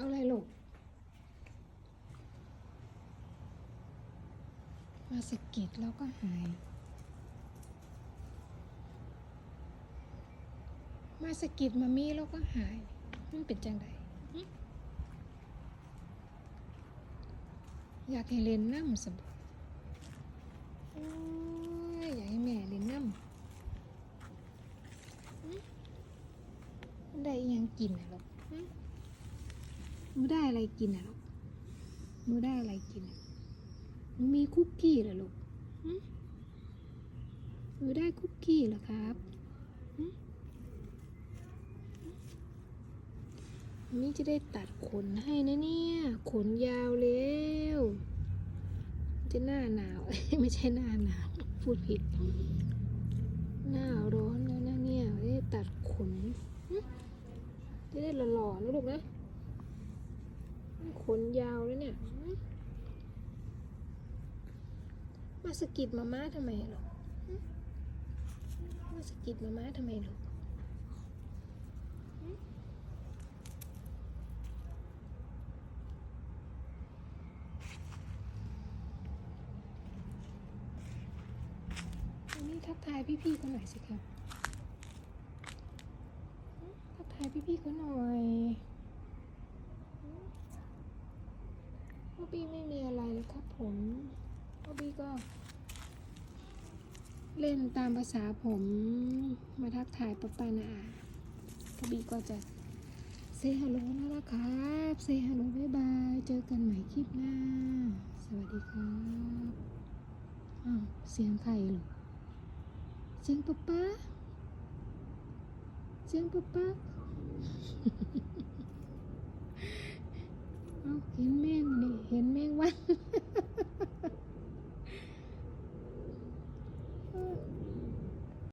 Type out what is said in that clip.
เอาอะไรลูก มาสกิดแล้วก็หาย มาสกิดมามีแล้วก็หาย มันเป็นจังไดอยากให้เล่นน้ำสบอยอยากให้แม่เล่นน้ำได้ยังกินอะลูก หึหนูได้อะไรกินอะลูกหนูได้อะไรกินอะหนูมีคุกกี้เหรอลูกหึหนูได้คุกกี้เหรอครับหึนี่จะได้ตัดขนให้นะเนี่ย ขนยาวเร็วจะหน้าหนาว ไม่ใช่หน้าหนาวพูดผิด หน้าร้อนแล้วนะเนี่ยได้ตัดขนหึจะได้หล่อๆนะลูกนะข นยาวแล้วเนี่ย มาสกิดมาม่าทำไมหรอมาสกิดมาม่าทำไมหรออันนี้ทักทายพี่ๆเขาหน่อยสิครับ ทักทายพี่ๆเขาหน่อย พ่อบี้ไม่มีอะไรเลยครับผมพ่อบี้ก็ เล่นตามภาษาผมมาทักทายป้าป้านาอาพ่อบี้ก็จะเซฮัลโหลแล้วนะครับเซฮัลโหลบ๊ายบาย เจอกันใหม่คลิปหน้า สวัสดีครับอ้าวเสียงใครหรอเสียงป๊าป๊าเสียงป๊าป๊าเอาเห็นแม่ เห็นแม่งว่น